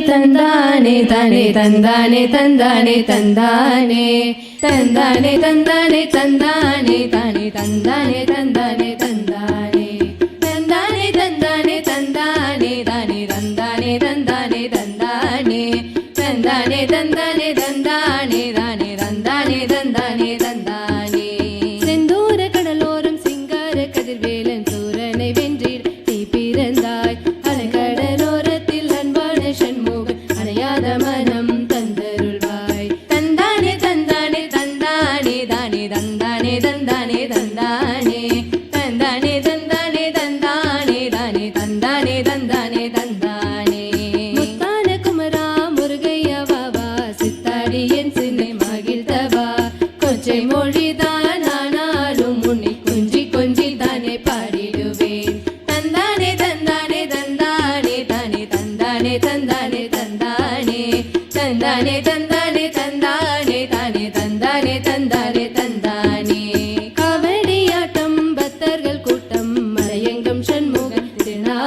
தந்தானே தானே தந்தானே தந்தானே தந்தானே தந்தானே தந்தானே தந்தானே தானே தந்தானே தந்தானே தந்தானே தந்தானே தந்தானே தந்தானே தானே தந்தானே தந்தானே தந்தானே தந்தானே தந்தானே தந்தானே தந்தானே தந்தானே தந்தானே தந்தானே தானே தந்தானே தந்தானே தந்தானே. முத்தான குமரா முருகையா சித்தாடி என் மகிழ்ந்தவா மொழிதான்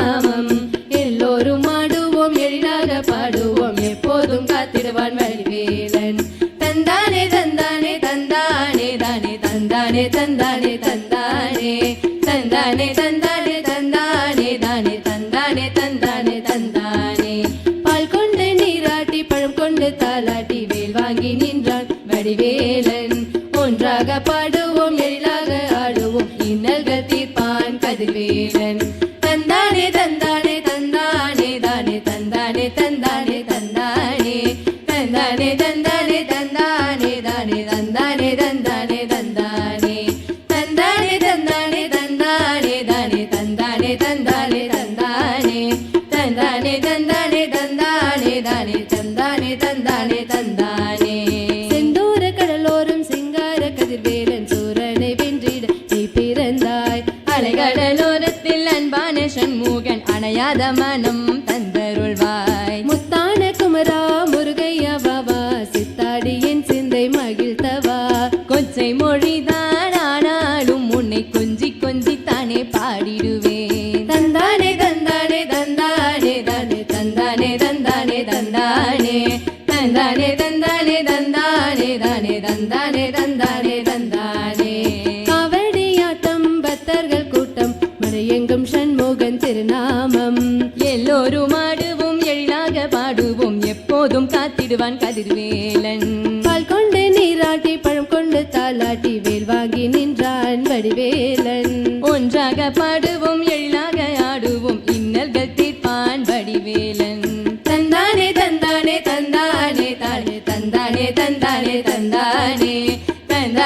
திருநாமம் எல்லோரும் ஆடுவோம் எளிதாக பாடுவோம். எப்போதும் காத்திடுவான் வழிவேலன் தந்தானே தந்தானே தந்தானே தானே தந்தானே தந்தானே தந்தானே. தந்தானே தந்தானே தந்தானே தானே தந்தானே தந்தானே தந்தானே. பால் கொண்டு நீராட்டி பழம் கொண்டு தாலாட்டி வேல் வாங்கி நின்றான் வடிவேலன். ஒன்றாக பாடுவோம் எழிலாக ஆடுவோம். இன்னல்கள் தீர்ப்பான் கதிர்வேலன். தந்தானே தந்தானே தந்தானே தானே தந்தானே தந்தானே தந்தானே. தந்தானே தந்தானே தந்தானே தானே தந்தானே தந்தானே தந்தானே. தந்தானே தந்தானே தந்தானே தானே தந்தானே தந்தானே தந்தானே. செந்தூர கடலோரம் சிங்கார கதிர்வேலன் சூரனை வென்றிட நீ பிறந்தாய். அலைகடலோரத்தில் அன்பான சண்முகன் அணையாத மனம் தந்தானே தந்தானே தந்தானே காவடியாட்டம் பக்தர்கள் கூட்டம் மலையெங்கும் சண்முகன் திருநாமம். எல்லோரும் ஆடுவோம் எழிலாக பாடுவோம் எப்போதும் காத்திடுவான் கதிர்வேலன். பால் கொண்டு நீராட்டி பழம் கொண்டு தாலாட்டி வேல் வாங்கி நின்றான் வடிவேலன். ஒன்றாக பாடுவோம் எழிலாக ஆடுவோம் இன்னல்கள் தீர்ப்பான் வடிவேலன். தந்தானே தந்தானே தந்தானே தானே தந்தானே தந்தானே தந்தானே.